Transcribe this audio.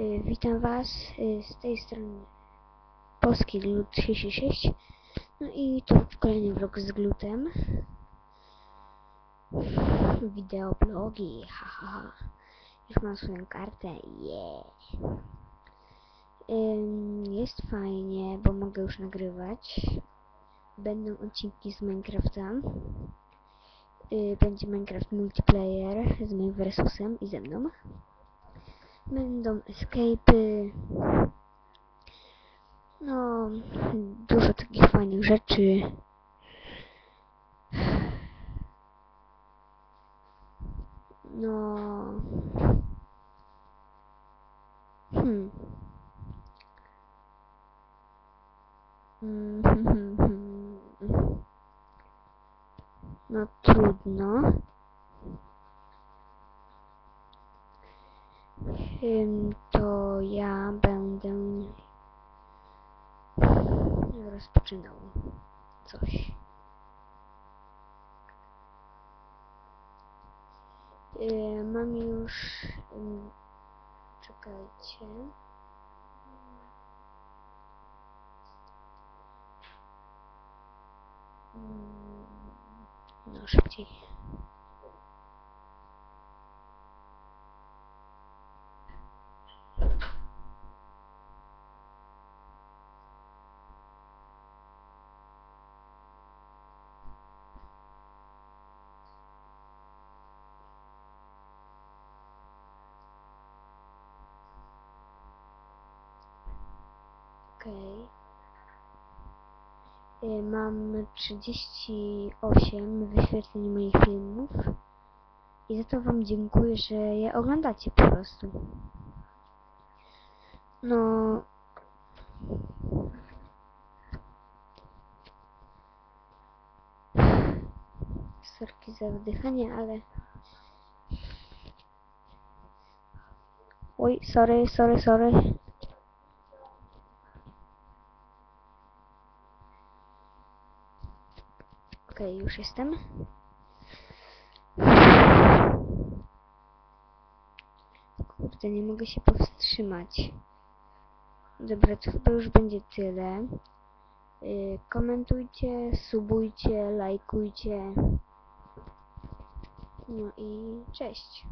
Y, Witam Was y, z tej strony Polski Glut 36 No i tu kolejny vlog z glutem. Wideoblogi, haha Już mam swoją kartę, yeah. Jest fajnie, bo mogę już nagrywać. Będą odcinki z Minecrafta. Y, Będzie Minecraft Multiplayer z moim Versusem i ze mną Będą escape'y. No, dużo takich fajnych rzeczy. No. Hmm. Mm, hmm, hmm, hmm. No trudno. To ja będę rozpoczynał coś. Yy, mam już... ym, czekajcie. Mm, No, szybciej. Y, Mam 38 wyświetleń moich filmów i za to wam dziękuję, że je oglądacie po prostu. No... Sorki za wdychanie, ale... Oj, sorry, sorry, sorry. Okej, już jestem. Kurde, nie mogę się powstrzymać. Dobra, to chyba już będzie tyle. Yy, komentujcie, subujcie, lajkujcie. No i cześć.